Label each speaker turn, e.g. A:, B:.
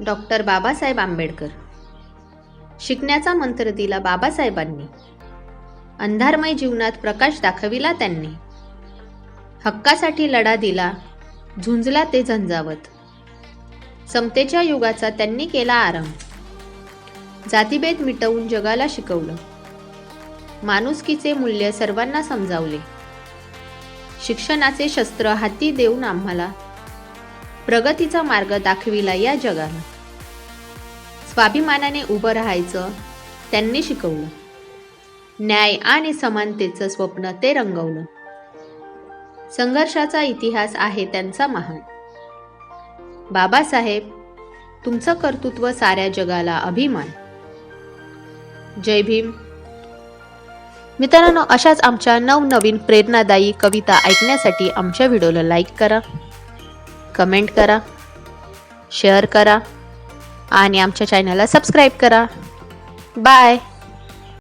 A: Doctor Babasaheb Ambedkar. शिकण्याचा मंत्र दिला बाबासाहेबांनी. अंधारमय जीवनात प्रकाश दाखविला त्यांनी. हक्कासाठी लढा दिला झुंजला ते झंझावत. समतेच्या युगाचा त्यांनी केला आरंभ. जातीभेद मिटवून जगाला शिकवलं. माणुसकीचे मूल्य सर्वांना समजावले. शिक्षणाचे शस्त्र हाती देऊन आम्हाला प्रगतीचा मार्ग दाखविला या जगाला स्वाभिमानाने उभं राहायचं त्यांनी शिकवलं. न्याय आणि समानतेचं स्वप्न ते रंगवलं. संघर्षाचा इतिहास आहे त्यांचा महान. बाबासाहेब तुमचं कर्तृत्व साऱ्या जगाला अभिमान. जय भीम. मित्रांनो अशाच आमच्या नवनवीन प्रेरणादायी कविता ऐकण्यासाठी आमच्या व्हिडिओला लाईक करा. कमेंट करा शेअर करा आणि आमच्या चॅनलला सबस्क्राईब करा. बाय.